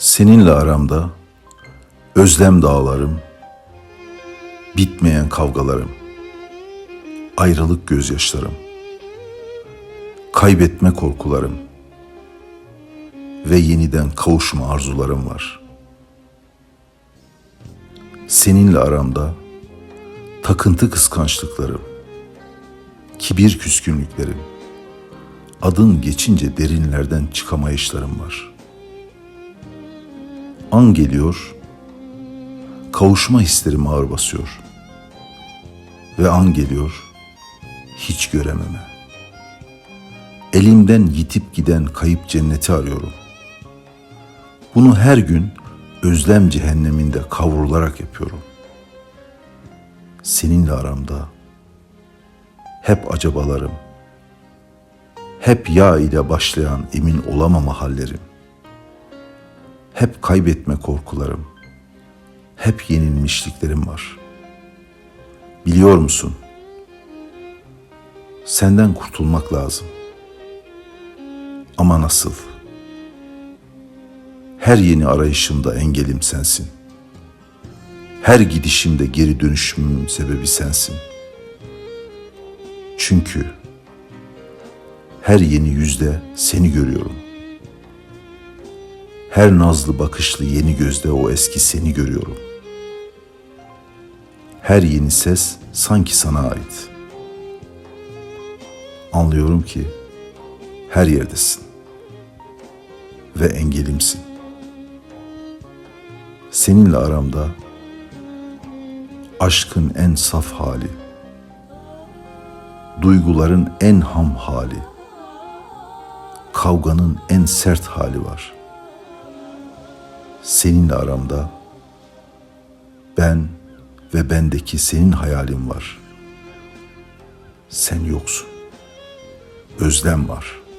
Seninle aramda özlem dağlarım, bitmeyen kavgalarım, ayrılık gözyaşlarım, kaybetme korkularım ve yeniden kavuşma arzularım var. Seninle aramda takıntı kıskançlıklarım, kibir küskünlüklerim, adın geçince derinlerden çıkamayışlarım var. An geliyor, kavuşma hislerim ağır basıyor. Ve an geliyor, hiç görememe. Elimden yitip giden kayıp cenneti arıyorum. Bunu her gün özlem cehenneminde kavrularak yapıyorum. Seninle aramda hep acabalarım, hep ya ile başlayan emin olamama hallerim, hep kaybetme korkularım, hep yenilmişliklerim var. Biliyor musun? Senden kurtulmak lazım. Ama nasıl? Her yeni arayışımda engelim sensin. Her gidişimde geri dönüşümün sebebi sensin. Çünkü her yeni yüzde seni görüyorum. Her nazlı bakışlı yeni gözde o eski seni görüyorum. Her yeni ses sanki sana ait. Anlıyorum ki her yerdesin ve engelimsin. Seninle aramda aşkın en saf hali, duyguların en ham hali, kavganın en sert hali var. Seninle aramda ben ve bendeki senin hayalin var. Sen yoksun. Özlem var.''